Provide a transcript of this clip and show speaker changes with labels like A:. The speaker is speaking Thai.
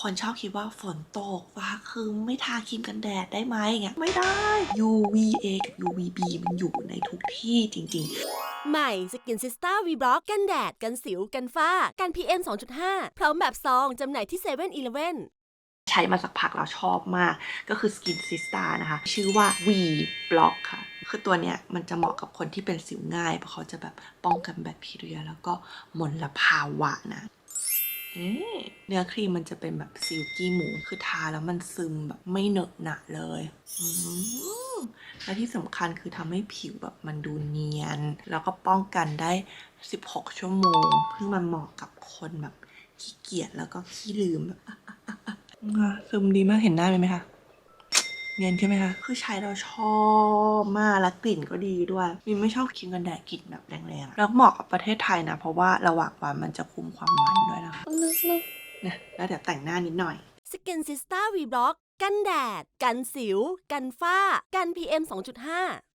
A: คนชอบคิดว่าฝนตกฟ้าครึ้มไม่ทาครีมกันแดดได้ไหมอย่างเงี้ยไม่ได้ UVA กับ UVB มันอยู่ในทุกที่จริง ๆ
B: ใหม่สกินซิสต้าวีบล็อกกันแดด กันสิว กันฝ้า กัน PM 2.5 พร้อมแบบซองจำหน่ายที่7 e เ e ่ e อ e
A: ใช้มาสักพักแล้วชอบมาก ก็คือ Skin Sista นะคะ ชื่อว่า V Block ค่ะ คือตัวเนี้ยมันจะเหมาะกับคนที่เป็นสิวง่าย เพราะเขาจะแบบป้องกันแบคทีเรีย แล้วก็มลภาวะนะ เอ๊ะเนื้อครีมมันจะเป็นแบบซิลกี้หมู คือทาแล้วมันซึมแบบไม่เหนอะหนะเลยและที่สำคัญคือทำให้ผิวแบบมันดูเนียน แล้วก็ป้องกันได้ 16 ชั่วโมงซึ่งมันเหมาะกับคนแบบขี้เกียจแล้วก็ขี้ลืมแบบซึมดีมากเห็นหน้าไหมคะ เนียนใช่ไหมคะคือใช้เราชอบมากและกลิ่นก็ดีด้วยมินไม่ชอบครีมกันแดดกลิ่นแบบแรงๆอะแล้วเหมาะกับประเทศไทยนะ เพราะว่าระหว่างวันมันจะคุมความมันด้วยนะคะนะแล้วเดี๋ยวแต่งหน้านิดหน่อย
B: สกินซิสต้าวีบล็อกกันแดด กันสิว กันฝ้า กัน PM 2.5